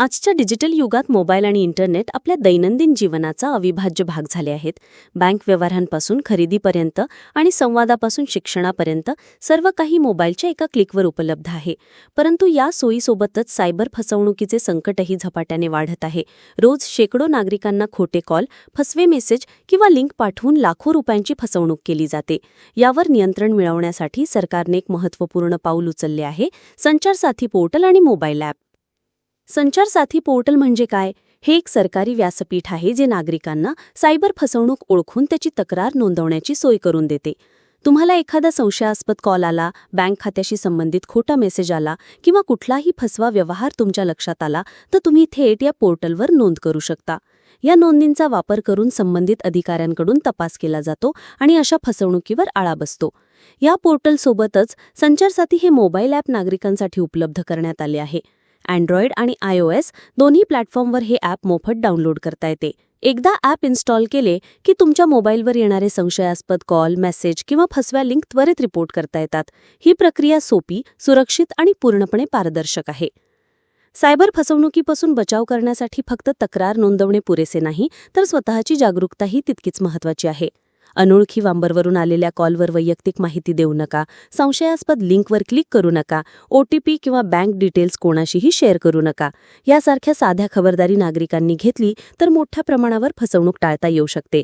आजच्या डिजिटल युगात मोबाईल आणि इंटरनेट आपल्या दैनंदिन जीवनाचा अविभाज्य भाग झाले आहेत. बँक व्यवहारांपासून खरेदीपर्यंत आणि संवादापासून शिक्षणापर्यंत सर्व काही मोबाईलच्या एका क्लिकवर उपलब्ध आहे. परंतु या सोयीसोबतच सायबर फसवणुकीचे संकटही झपाट्याने वाढत आहे. रोज शेकडो नागरिकांना खोटे कॉल फसवे मेसेज किंवा लिंक पाठवून लाखो रुपयांची फसवणूक केली जाते. यावर नियंत्रण मिळवण्यासाठी सरकारने एक महत्त्वपूर्ण पाऊल उचलले आहे. संचार साथी पोर्टल आणि mobile app. Sanchar Saathi portal म्हणजे काय? हे एक सरकारी व्यासपीठ आहे जे नागरिकांना सायबर फसवणूक ओळखून त्याची तक्रार नोंदवण्याची सोय करून देते. तुम्हाला एखादा संशयास्पद कॉल आला बँक खात्याशी संबंधित खोटा मेसेज आला किंवा कुठलाही फसवा व्यवहार तुमच्या लक्षात आला तर तुम्ही थेट या पोर्टलवर नोंद करू शकता. या नोंदींचा वापर करून संबंधित अधिकाऱ्यांकडून तपास केला जातो आणि अशा फसवणुकीवर आळा बसतो. या पोर्टलसोबतच संचारसाथी हे मोबाईल ॲप नागरिकांसाठी उपलब्ध करण्यात आले आहे. अँड्रॉइड आणि आय ओएस दोन्ही प्लॅटफॉर्मवर हे ॲप मोफत डाउनलोड करता येते. एकदा ॲप इन्स्टॉल केले की तुमच्या मोबाईलवर येणारे संशयास्पद कॉल मेसेज किंवा फसव्या लिंक त्वरित रिपोर्ट करता येतात. ही प्रक्रिया सोपी सुरक्षित आणि पूर्णपणे पारदर्शक आहे. सायबर फसवणुकीपासून बचाव करण्यासाठी फक्त तक्रार नोंदवणे पुरेसे नाही तर स्वतःची जागरूकताही तितकीच महत्वाची आहे. अनोळखी वांबरवरून आलेल्या कॉलवर वैयक्तिक माहिती देऊ नका संशयास्पद लिंकवर क्लिक करू नका ओ टी पी किंवा बँक डिटेल्स कोणाशीही शेअर करू नका. यासारख्या साध्या खबरदारी नागरिकांनी घेतली तर मोठ्या प्रमाणावर फसवणूक टाळता येऊ शकते.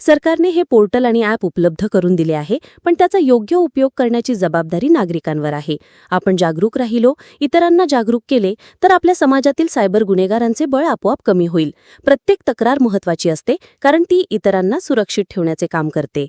सरकारने हे पोर्टल आणि ॲप उपलब्ध करून दिले आहे पण त्याचा योग्य उपयोग करण्याची जबाबदारी नागरिकांवर आहे. आपण जागरूक राहिलो इतरांना जागरूक केले तर आपल्या समाजातील सायबर गुन्हेगारांचे बळ आपोआप कमी होईल. प्रत्येक तक्रार महत्वाची असते कारण ती इतरांना सुरक्षित ठेवण्याचे काम करते.